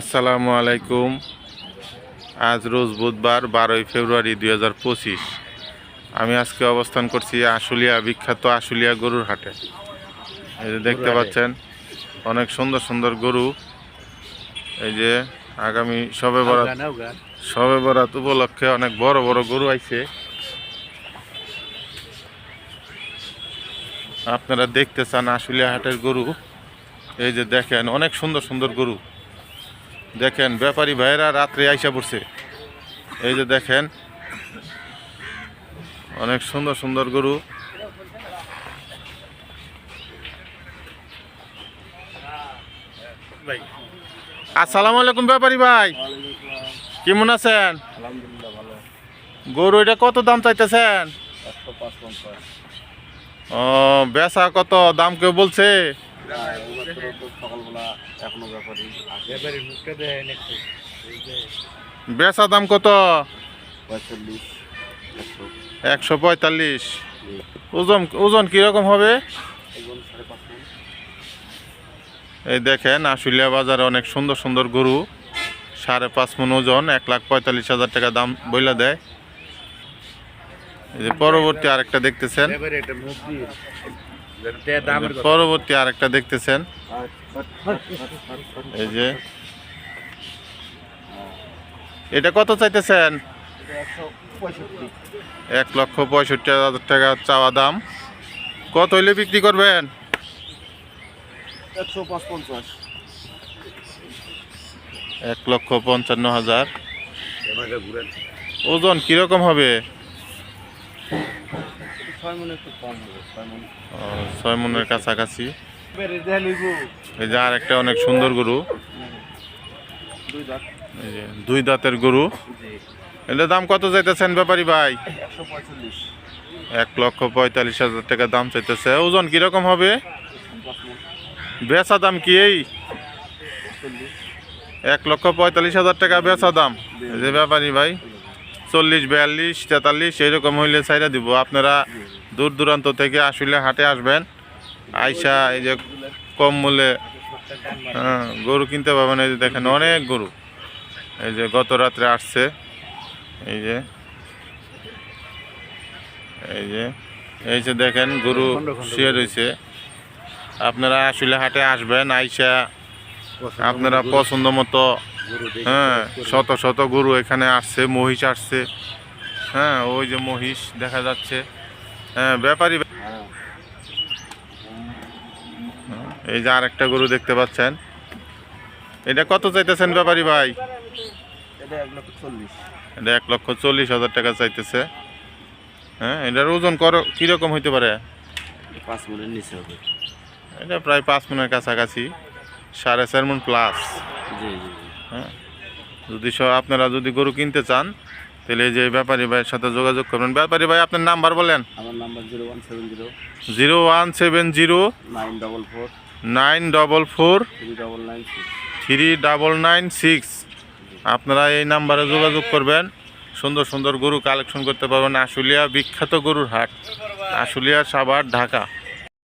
আসসালামু আলাইকুম। আজ রোজ বুধবার বারোই ফেব্রুয়ারি দুই হাজার পঁচিশ। আমি আজকে অবস্থান করছি আশুলিয়া বিখ্যাত আশুলিয়া গরুর হাটে। এই যে দেখতে পাচ্ছেন অনেক সুন্দর সুন্দর গরু। এই যে আগামী সবে বরাত সবে বরাত উপলক্ষে অনেক বড় বড় গরু আইছে। আপনারা দেখতে চান আশুলিয়া হাটের গরু। এই যে দেখেন অনেক সুন্দর সুন্দর গরু। দেখেন ব্যাপারী ভাইয়েরা রাত্রে আইসা পড়ছে। এই যে দেখেন অনেক সুন্দর সুন্দর গরু। আসসালামু আলাইকুম ব্যাপারী ভাই। কেমন আছেন? গরু এটা কত দাম চাইতেছেন? ও বেচা কত? দাম কেউ বলছে? এখনও মুখটা দেয় একটু। বেচা দাম কত? পঁয়তাল্লিশ একশো। পঁয়তাল্লিশ। ওজন ওজন কীরকম হবে? এই দেখেন আশুলিয়া বাজারে অনেক সুন্দর সুন্দর গরু। সাড়ে পাঁচ মন ওজন এক লাখ পঁয়তাল্লিশ হাজার টাকা দাম বইলা দেয়। এই যে পরবর্তী আরেকটা দেখতেছেন। পরবর্তী আরেকটা দেখতেছেন। এই যে। এটা কত চাইতেছেন? এক লক্ষ পঁয়ষট্টি হাজার টাকা চাওয়া দাম। কত হইলে বিক্রি করবেন? এক লক্ষ পঞ্চান্ন হাজার। ওজন কীরকম হবে? ছয় মনে একটু কম হবে ছয় মন। মনের কাছাকাছি। এই যে আর একটা অনেক সুন্দর গরু। দুই দাঁতের গরু। জি। এটার দাম কত চাইতেছেন ব্যাপারী ভাই? এক লক্ষ পঁয়তাল্লিশ হাজার টাকা দাম চাইতেছে। ওজন কীরকম হবে? বেচা দাম কি এই? এক লক্ষ পঁয়তাল্লিশ হাজার টাকা বেচা দাম। এই যে ব্যাপারী ভাই চল্লিশ বিয়াল্লিশ তেতাল্লিশ এইরকম হইলে চাইরা দিব। আপনারা দূর দূরান্ত থেকে আসলে হাটে আসবেন। আইসা এই যে কম মূল্যে হ্যাঁ গরু কিনতে পাবেন এই যে দেখেন অনেক গরু। এই যে গত রাত্রে আসছে। এই যে এই যে এই যে দেখেন গরু শুয়ে রয়েছে। আপনারা আসলে হাটে আসবেন, আইসা আপনারা পছন্দ মতো হ্যাঁ শত শত গরু এখানে আসছে, মহিষ আসছে। হ্যাঁ ওই যে মহিষ দেখা যাচ্ছে। ব্যাপারী। হ্যাঁ এই যে আর একটা গরু দেখতে পাচ্ছেন। এটা কত চাইতেছেন ব্যাপারী ভাই? এটা এক লক্ষ চল্লিশ। হাজার টাকা চাইতেছে। হ্যাঁ এটার ওজন কর কীরকম হইতে পারে? পাঁচ মনের নিচে হবে। এটা প্রায় পাঁচ মনের কাছাকাছি। সাড়ে চার মন প্লাস হ্যাঁ যদি আপনারা যদি গরু কিনতে চান তাহলে যে ব্যাপারী ভাইয়ের সাথে যোগাযোগ করবেন। ব্যাপারী ভাই আপনার নাম্বার বলেন। আমার number zero one seven zero zero one seven zero nine double four nine double four three double nine six. Three double nine six. আপনারা এই নাম্বারে যোগাযোগ করবেন। সুন্দর সুন্দর গরু কালেকশন করতে পারবেন। আশুলিয়া বিখ্যাত গরুর হাট। আশুলিয়া সাভার ঢাকা।